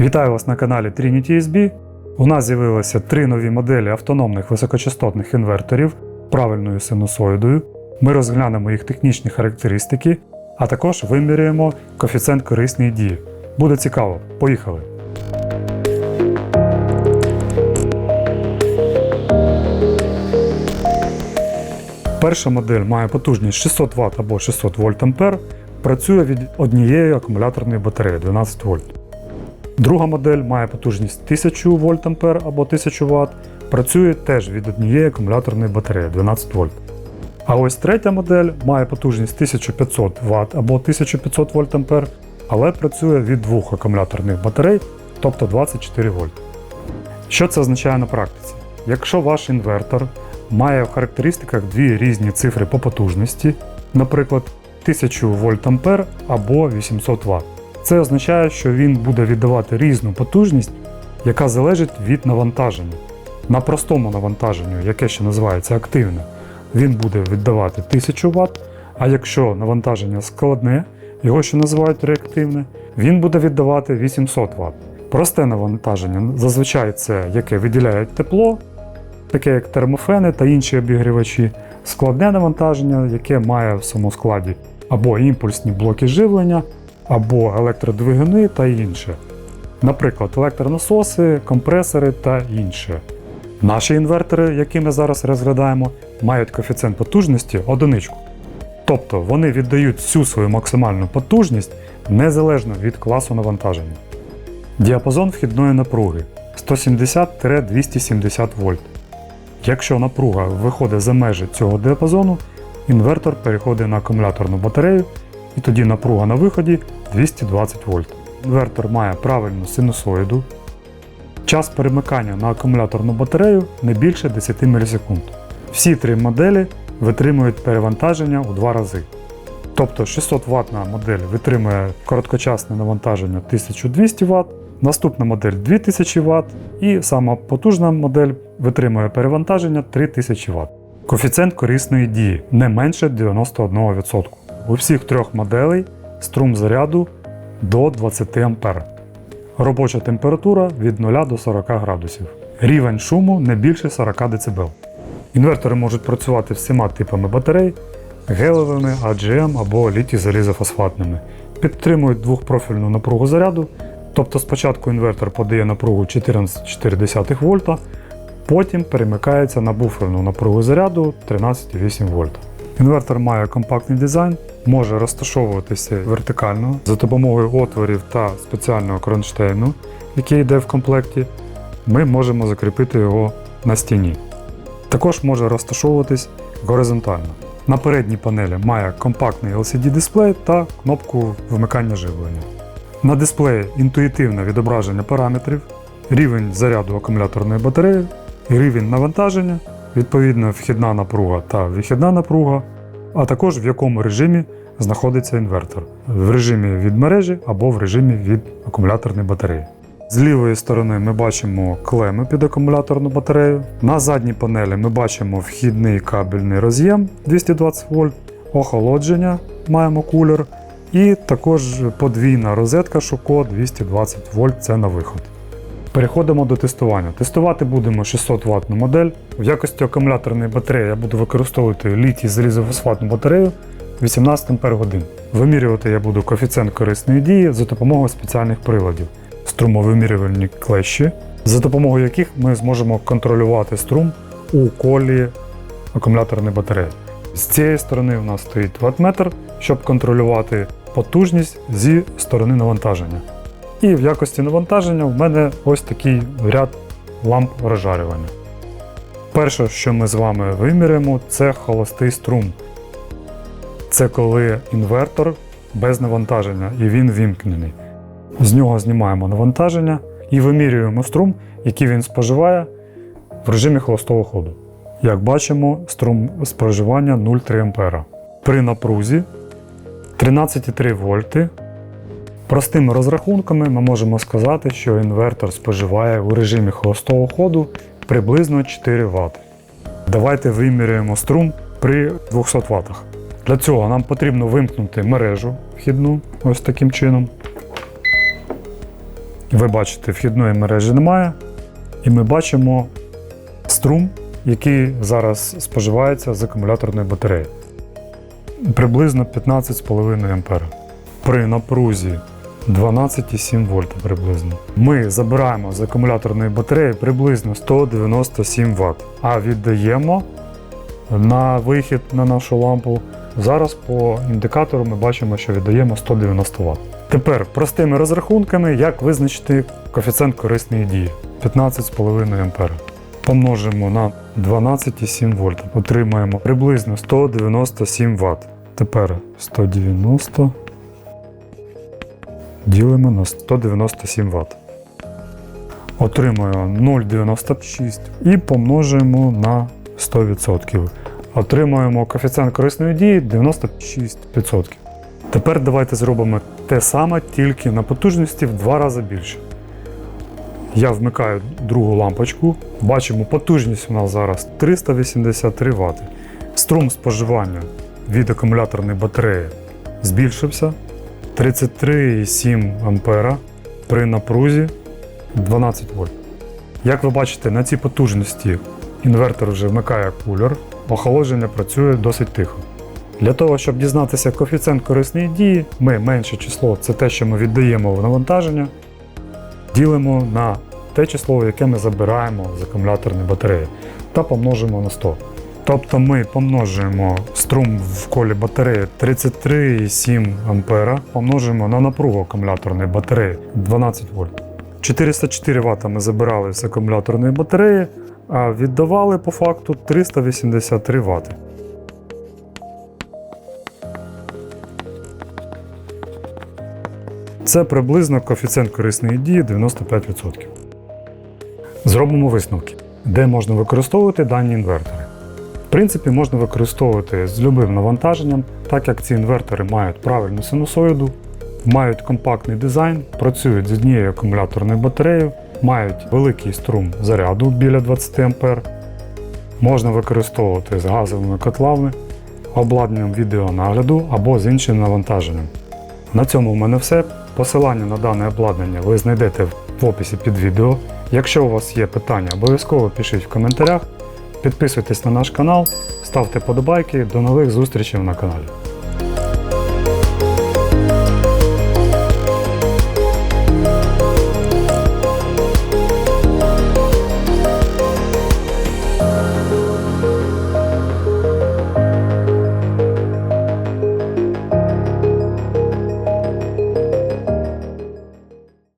Вітаю вас на каналі Trinity SB. У нас з'явилося три нові моделі автономних високочастотних інверторів правильною синусоїдою. Ми розглянемо їх технічні характеристики, а також вимірюємо коефіцієнт корисної дії. Буде цікаво. Поїхали! Перша модель має потужність 600 Вт або 600 вольт-ампер, працює від однієї акумуляторної батареї 12 вольт. Друга модель має потужність 1000 вольт-ампер або 1000 Вт, працює теж від однієї акумуляторної батареї 12 вольт. А ось третя модель має потужність 1500 Вт або 1500 вольт-ампер, але працює від двох акумуляторних батарей, тобто 24 вольт. Що це означає на практиці? Якщо ваш інвертор має в характеристиках дві різні цифри по потужності, наприклад, 1000 вольт-ампер або 800 Вт, це означає, що він буде віддавати різну потужність, яка залежить від навантаження. На простому навантаженню, яке ще називається активне, він буде віддавати 1000 Вт, а якщо навантаження складне, його ще називають реактивне, він буде віддавати 800 Вт. Просте навантаження зазвичай це яке виділяє тепло, таке як термофени та інші обігрівачі, складне навантаження, яке має в своєму складі або імпульсні блоки живлення, або електродвигуни та інше. Наприклад, електронасоси, компресори та інше. Наші інвертори, які ми зараз розглядаємо, мають коефіцієнт потужності одиничку. Тобто вони віддають всю свою максимальну потужність незалежно від класу навантаження. Діапазон вхідної напруги 170-270 вольт. Якщо напруга виходить за межі цього діапазону, інвертор переходить на акумуляторну батарею, і тоді напруга на виході 220 вольт. Інвертор має правильну синусоїду. Час перемикання на акумуляторну батарею не більше 10 мілісекунд. Всі три моделі витримують перевантаження у два рази. Тобто 600 ватна модель витримує короткочасне навантаження 1200 Вт, наступна модель 2000 Вт і сама потужна модель витримує перевантаження 3000 Вт. Коефіцієнт корисної дії не менше 91%. У всіх трьох моделей струм заряду до 20 А. Робоча температура від 0 до 40 градусів. Рівень шуму не більше 40 дБ. Інвертори можуть працювати всіма типами батарей гелевими, AGM або літій залізофосфатними. Підтримують двохпрофільну напругу заряду, тобто спочатку інвертор подає напругу 14,4 вольта, потім перемикається на буферну напругу заряду 13,8 вольта. Інвертор має компактний дизайн, може розташовуватися вертикально за допомогою отворів та спеціального кронштейну, який йде в комплекті. Ми можемо закріпити його на стіні. Також може розташовуватись горизонтально. На передній панелі має компактний LCD-дисплей та кнопку вмикання живлення. На дисплеї інтуїтивне відображення параметрів, рівень заряду акумуляторної батареї, рівень навантаження, відповідно вхідна напруга та вихідна напруга, а також в якому режимі знаходиться інвертор в режимі від мережі або в режимі від акумуляторної батареї. З лівої сторони ми бачимо клеми під акумуляторну батарею. На задній панелі ми бачимо вхідний кабельний роз'єм 220 вольт, охолодження, маємо кулер, і також подвійна розетка Шоко 220 вольт це на виход. Переходимо до тестування. Тестувати будемо 600 Вт модель. В якості акумуляторної батареї я буду використовувати літій залізофосфатну батарею 18 Ах. Вимірювати я буду коефіцієнт корисної дії за допомогою спеціальних приладів струмовимірювальні клещі, за допомогою яких ми зможемо контролювати струм у колі акумуляторної батареї. З цієї сторони у нас стоїть ваттметр, щоб контролювати потужність зі сторони навантаження. І в якості навантаження в мене ось такий ряд ламп розжарювання. Перше, що ми з вами виміряємо, це холостий струм. Це коли інвертор без навантаження і він вімкнений. З нього знімаємо навантаження і вимірюємо струм, який він споживає в режимі холостого ходу. Як бачимо, струм споживання 0,3 А. При напрузі 13,3 вольти. Простими розрахунками ми можемо сказати, що інвертор споживає у режимі холостого ходу приблизно 4 Вт. Давайте виміряємо струм при 200 Вт. Для цього нам потрібно вимкнути мережу вхідну ось таким чином. Ви бачите, вхідної мережі немає, і ми бачимо струм, який зараз споживається з акумуляторної батареї. Приблизно 15,5 А. При напрузі 12,7 вольт приблизно. Ми забираємо з акумуляторної батареї приблизно 197 Вт, а віддаємо на вихід на нашу лампу. Зараз по індикатору ми бачимо, що віддаємо 190 Вт. Тепер простими розрахунками, як визначити коефіцієнт корисної дії 15,5 А. Помножимо на 12,7 вольт. Отримаємо приблизно 197 Вт. Тепер 190 ділимо на 197 Вт. Отримуємо 0,96 і помножуємо на 100%. Отримуємо коефіцієнт корисної дії 96%. Тепер давайте зробимо те саме, тільки на потужності в два рази більше. Я вмикаю другу лампочку. Бачимо, потужність у нас зараз 383 Вт. Струм споживання від акумуляторної батареї збільшився 33,7 А при напрузі 12 вольт. Як ви бачите, на цій потужності інвертор вже вмикає кулер, охолодження працює досить тихо. Для того, щоб дізнатися коефіцієнт корисної дії, ми менше число це те, що ми віддаємо в навантаження, ділимо на те число, яке ми забираємо з акумуляторної батареї, та помножимо на 100. Тобто ми помножуємо струм в колі батареї 33,7 А, помножуємо на напругу акумуляторної батареї 12 вольт. 404 Вт ми забирали з акумуляторної батареї, а віддавали по факту 383 Вт. Це приблизно коефіцієнт корисної дії 95%. Зробимо висновки, де можна використовувати дані інвертори. Принципі, можна використовувати з любим навантаженням, так як ці інвертори мають правильну синусоїду, мають компактний дизайн, працюють з однією акумуляторною батареєю, мають великий струм заряду біля 20 А. Можна використовувати з газовими котлами, обладнанням відеонагляду або з іншим навантаженням. На цьому в мене все. Посилання на дане обладнання ви знайдете в описі під відео. Якщо у вас є питання, обов'язково пишіть в коментарях. Підписуйтесь на наш канал, ставте подобайки. До нових зустрічей на каналі.